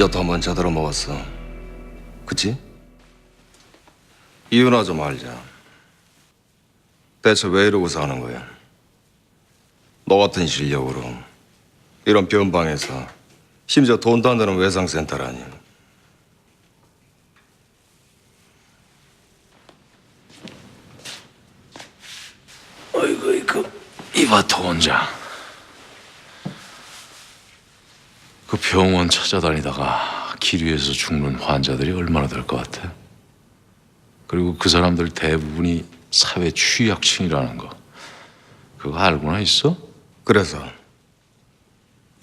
여태 한번 제대로 먹었어. 그치? 이유나 좀 알자. 대체 왜 이러고 사는 거야? 너 같은 실력으로 이런 변방에서 심지어 돈도 안 되는 외상센터라니. 어이구 이거 이마트 원장 그 병원 찾아다니다가 길 위에서 죽는 환자들이 얼마나 될 것 같아? 그리고 그 사람들 대부분이 사회 취약층이라는 거 그거 알고나 있어? 그래서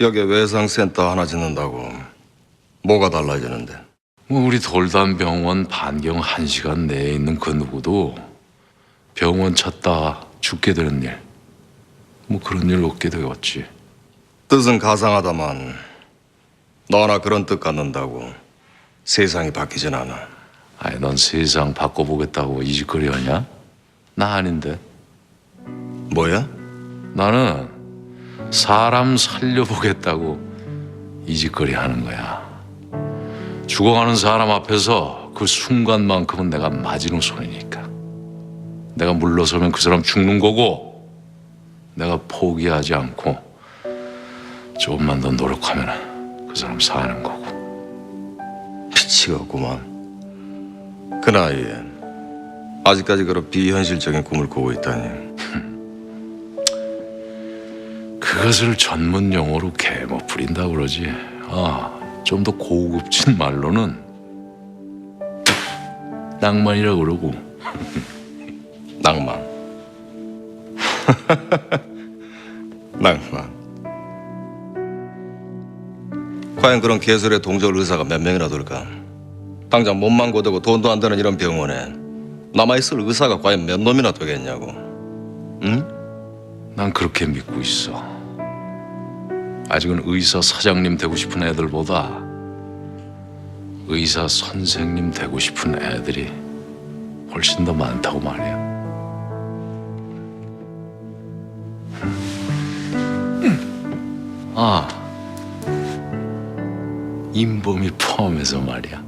여기 외상센터 하나 짓는다고 뭐가 달라지는데? 뭐 우리 돌담병원 반경 한 시간 내에 있는 그 누구도 병원 찾다 죽게 되는 일, 뭐 그런 일 없게 되었지. 뜻은 가상하다만 너나 그런 뜻 갖는다고 세상이 바뀌진 않아. 아니 넌 세상 바꿔보겠다고 이 짓거리 하냐? 나 아닌데. 뭐야? 나는 사람 살려보겠다고 이 짓거리 하는 거야. 죽어가는 사람 앞에서 그 순간만큼은 내가 마지노선이니까. 내가 물러서면 그 사람 죽는 거고, 내가 포기하지 않고 조금만 더 노력하면 그 사람 사는 거고. 미치겠구만. 그 나이에 아직까지 그런 비현실적인 꿈을 꾸고 있다니. 그것을 전문 용어로 개뭐 부린다 그러지. 아, 좀 더 고급진 말로는 낭만이라 그러고. 낭만. 낭만. 과연 그런 개설의 동절 의사가 몇 명이나 될까? 당장 몸만 고되고 돈도 안 되는 이런 병원에 남아있을 의사가 과연 몇 놈이나 되겠냐고. 응? 난 그렇게 믿고 있어. 아직은 의사 사장님 되고 싶은 애들보다 의사 선생님 되고 싶은 애들이 훨씬 더 많다고 말이야. 아, 인범이 포함해서 말이야.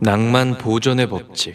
낭만 보존의 법칙